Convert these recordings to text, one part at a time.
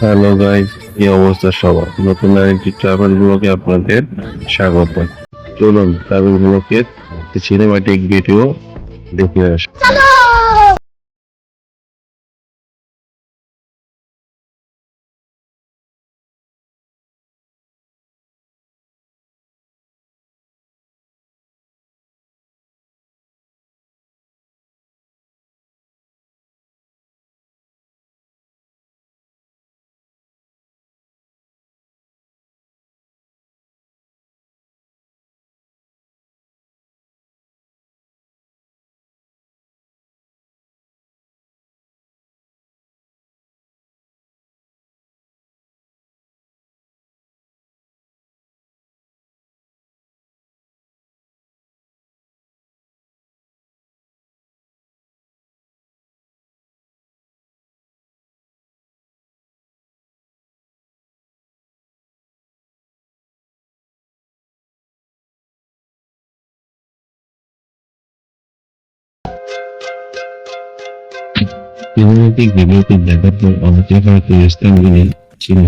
Hello guys কি অবস্থা সবার। নতুন আরেকটি ট্রাভেল ব্লগে আপনাদের স্বাগত। চলুন ট্রাভেল ব্লগের সিনেমাটিক ভিডিও দেখে আসি।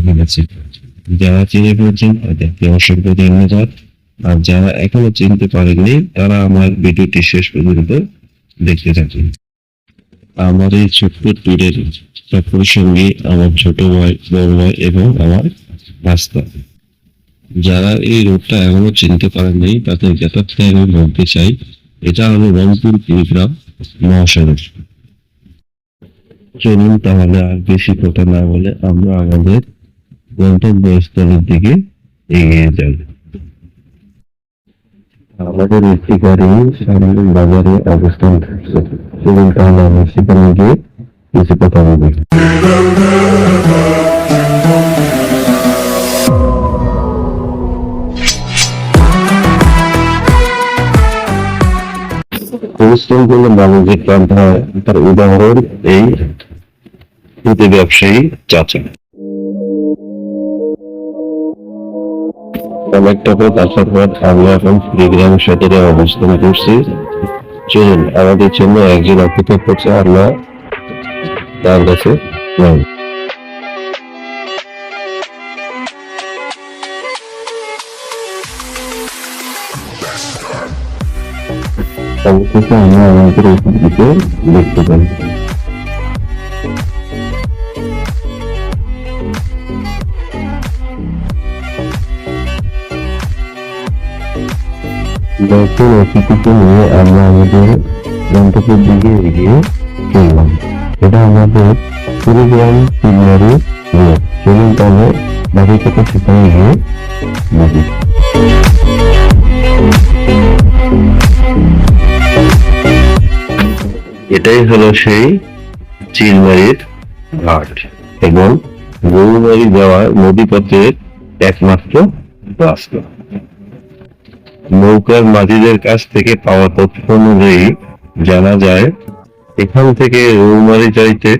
ফেলেছে যারা তাদেরকে অসংখ্য ধন্যবাদ। আর যারা এখনও চিনতে পারেননি, তারা আমার ভিডিওটি শেষ পর্যন্ত দেখতে আমার এই ছোট্ট ট্যুরের সঙ্গী আমার ছোট ভাই, বড় ভাই এবং আমার রাস্তা যারা এই রোডটা এখনও চিনতে পারেননি, তাদের যথার্থে আমি বলতে চাই, এটা হলো রংপুর কুড়িগ্রাম মহাসড়ক চলুন তাহলে আর বেশি কথা না বলে আমরা আমাদের গন্তব্যস্থলের দিকে এগিয়ে যাব আমাদের একটি গাড়ি সামনে বাজারে অবস্থান করছে। চলুন তাহলে আমরা সেখানে গিয়ে কিছু কথা বলি পরিশ্রম করলে মানুষ যে ক্লান্ত হয়, তার উদাহরণ এই। ক্ষুদে ব্যবসায়ী চাচা। আসার পর এখন অবস্থান করছি। চলুন, আমাদের জন্য একজন অপেক্ষা করছে তার কাছে। অবশেষে আমরা আমাদের দেখতে পাই। দর্শন অতিথিকে নিয়ে আমরা আমাদের গন্তব্যের দিকে এগিয়ে চললাম। এটা আমাদের কুড়িগ্রাম রোড চলুন তাহলে বাকি থেকে সেখানে গিয়ে দেখি এটাই হলো সেই চিলমারির ঘাট এবং গরুবাড়ি যাওয়ার নদীপথের একমাত্র রাস্তা। নৌকার মাঝিদের কাছ থেকে পাওয়া তথ্য অনুযায়ী জানা যায়, এখান থেকে রৌমারি যাইতে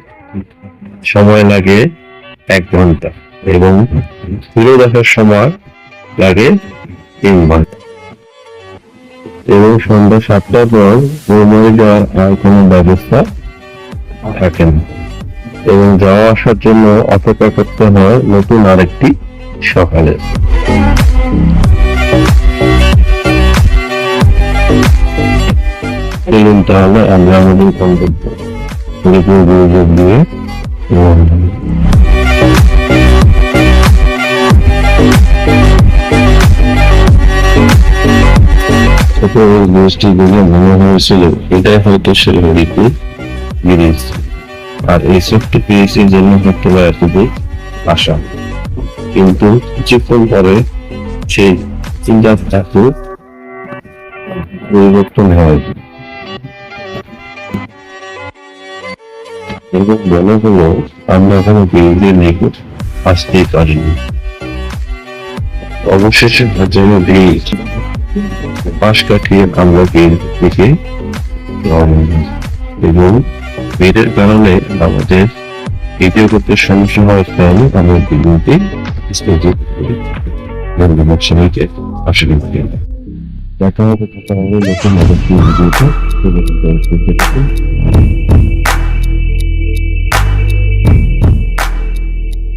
সময় লাগে এক ঘণ্টা এবং ফিরে দেখার সময় লাগে তিন ঘণ্টা। এবং সন্ধ্যা সাতটার পর রৌমারি যাওয়ার আর কোনো ব্যবস্থা থাকে না। এবং যাওয়া আসার জন্য অপেক্ষা করতে হয় নতুন আরেকটি সকালে। চলুন তাহলে আমরা আমাদের গন্তব্য হরিপুর গুরুযোগ দিয়ে রওনা দিই। ছোট আর এই ছোট্ট ব্রিজের জন্য হয়তো আসা। কিন্তু কিছুক্ষণ পরে সেই চিন্তাধারা পরিবর্তন হয়। এবং মনে হলো, আমরা এখানে ব্রিজের নিকট আসতেই পারিনি। অবশেষে যেন ব্রিজ পাশ কাটিয়ে আমরা ব্রিজ থেকে এবং ভিড়ের কারণে আমাদের ভিডিও করতে সমস্যা হওয়ার কারণে আমরা ভিডিওটি ধন্যবাদ সবাইকে। আসলে দেখা হবে, কথা হবে, নতুন আরেকটি ভিডিওতে।